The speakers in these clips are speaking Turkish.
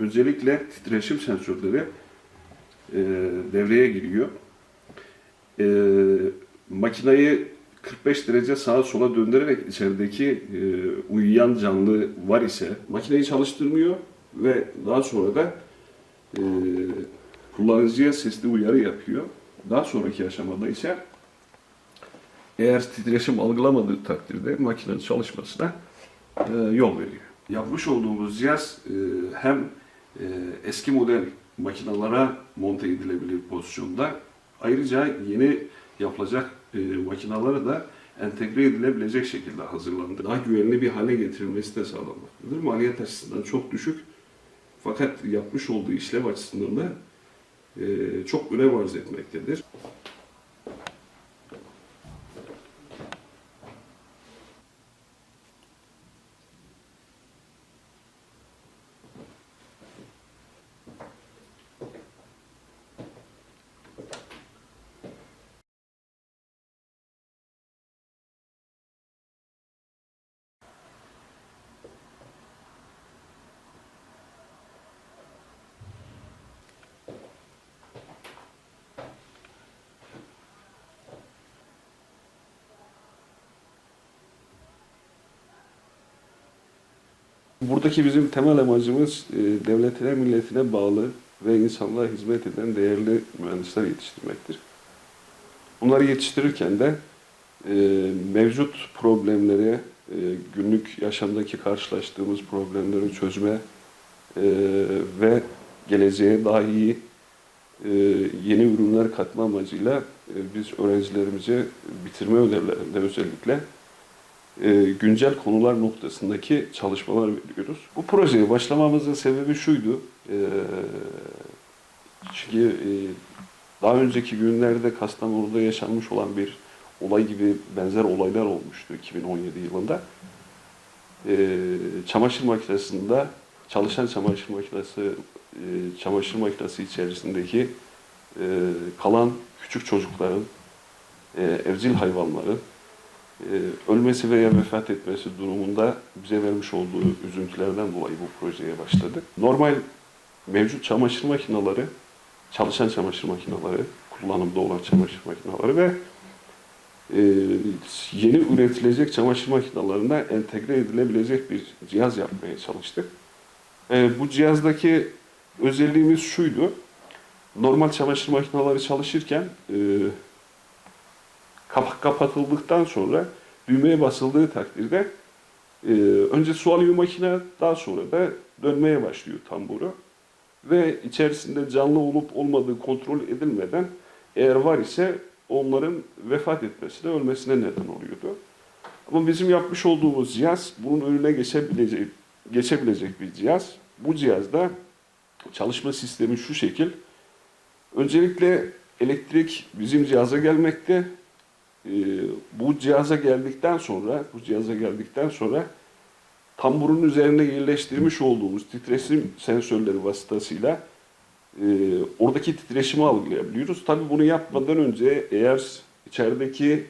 Özellikle titreşim sensörleri e, devreye giriyor. E, makinayı 45 derece sağa sola döndürerek içerideki e, uyuyan canlı var ise makineyi çalıştırmıyor ve daha sonra da e, kullanıcıya sesli uyarı yapıyor. Daha sonraki aşamada ise eğer titreşim algılamadığı takdirde makinenin çalışmasına e, yol veriyor. Yapmış olduğumuz cihaz e, hem eski model makinalara monte edilebilir pozisyonda ayrıca yeni yapılacak e, makinalara da entegre edilebilecek şekilde hazırlandı. Daha güvenli bir hale getirilmesi de sağlanmaktadır. Maliyet açısından çok düşük fakat yapmış olduğu işlev açısından da e, çok önem arz etmektedir. Buradaki bizim temel amacımız e, devletine, milletine bağlı ve insanlığa hizmet eden değerli mühendisler yetiştirmektir. Bunları yetiştirirken de e, mevcut problemleri, e, günlük yaşamdaki karşılaştığımız problemleri çözme ve geleceğe daha iyi yeni ürünler katma amacıyla e, biz öğrencilerimize bitirme ödevlerinde özellikle güncel konular noktasındaki çalışmalar veriyoruz. Bu projeye başlamamızın sebebi şuydu. E, çünkü e, daha önceki günlerde Kastamonu'da yaşanmış olan bir olay gibi benzer olaylar olmuştu 2017 yılında. E, çamaşır makinesinde çalışan çamaşır makinesi e, çamaşır makinesi içerisindeki e, kalan küçük çocukların e, evcil hayvanların e, ölmesi veya vefat etmesi durumunda bize vermiş olduğu üzüntülerden dolayı bu projeye başladık. Normal mevcut çamaşır makineleri, çalışan çamaşır makineleri, kullanımda olan çamaşır makineleri ve e, yeni üretilecek çamaşır makinelerine entegre edilebilecek bir cihaz yapmaya çalıştık. E, bu cihazdaki özelliğimiz şuydu. Normal çamaşır makineleri çalışırken e, kapak kapatıldıktan sonra düğmeye basıldığı takdirde e, önce su alıyor makine daha sonra da dönmeye başlıyor tamburu ve içerisinde canlı olup olmadığı kontrol edilmeden eğer var ise onların vefat etmesine, ölmesine neden oluyordu. Ama bizim yapmış olduğumuz cihaz bunun önüne geçebilecek, geçebilecek bir cihaz. Bu cihazda çalışma sistemi şu şekil. Öncelikle elektrik bizim cihaza gelmekte. Ee, bu cihaza geldikten sonra, bu cihaza geldikten sonra tamburun üzerine yerleştirmiş olduğumuz titreşim sensörleri vasıtasıyla e, oradaki titreşimi algılayabiliyoruz. Tabii bunu yapmadan önce eğer içerideki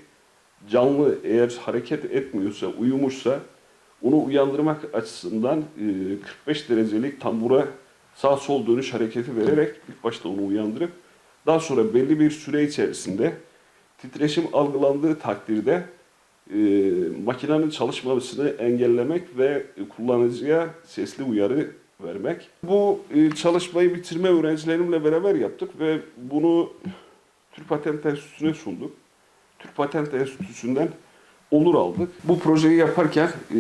canlı eğer hareket etmiyorsa, uyumuşsa onu uyandırmak açısından e, 45 derecelik tambura sağ sol dönüş hareketi vererek ilk başta onu uyandırıp daha sonra belli bir süre içerisinde titreşim algılandığı takdirde e, makinenin çalışmasını engellemek ve kullanıcıya sesli uyarı vermek. Bu e, çalışmayı bitirme öğrencilerimle beraber yaptık ve bunu Türk Patent Enstitüsü'ne sunduk. Türk Patent Enstitüsü'nden onur aldık. Bu projeyi yaparken e,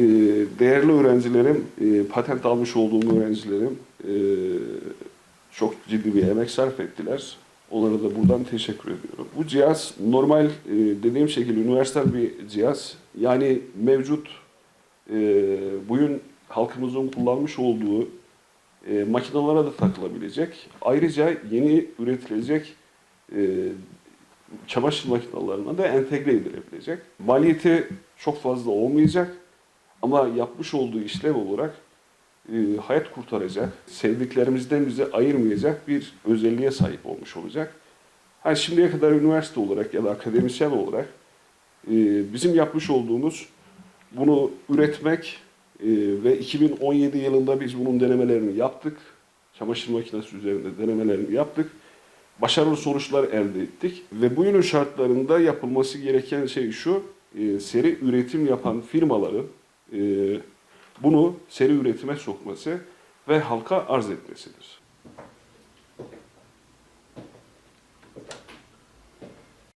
değerli öğrencilerim, e, patent almış olduğum öğrencilerim e, çok ciddi bir emek sarf ettiler. Onlara da buradan teşekkür ediyorum. Bu cihaz normal e, dediğim şekilde üniversal bir cihaz. Yani mevcut e, bugün halkımızın kullanmış olduğu e, makinalara da takılabilecek. Ayrıca yeni üretilecek e, çamaşır makinalarına da entegre edilebilecek. Maliyeti çok fazla olmayacak ama yapmış olduğu işlev olarak hayat kurtaracak, sevdiklerimizden bize ayırmayacak bir özelliğe sahip olmuş olacak. Ha, şimdiye kadar üniversite olarak ya da akademisyen olarak e, bizim yapmış olduğumuz bunu üretmek e, ve 2017 yılında biz bunun denemelerini yaptık. çamaşır makinesi üzerinde denemelerini yaptık. Başarılı sonuçlar elde ettik ve bugünün şartlarında yapılması gereken şey şu, e, seri üretim yapan firmaların e, bunu seri üretime sokması ve halka arz etmesidir.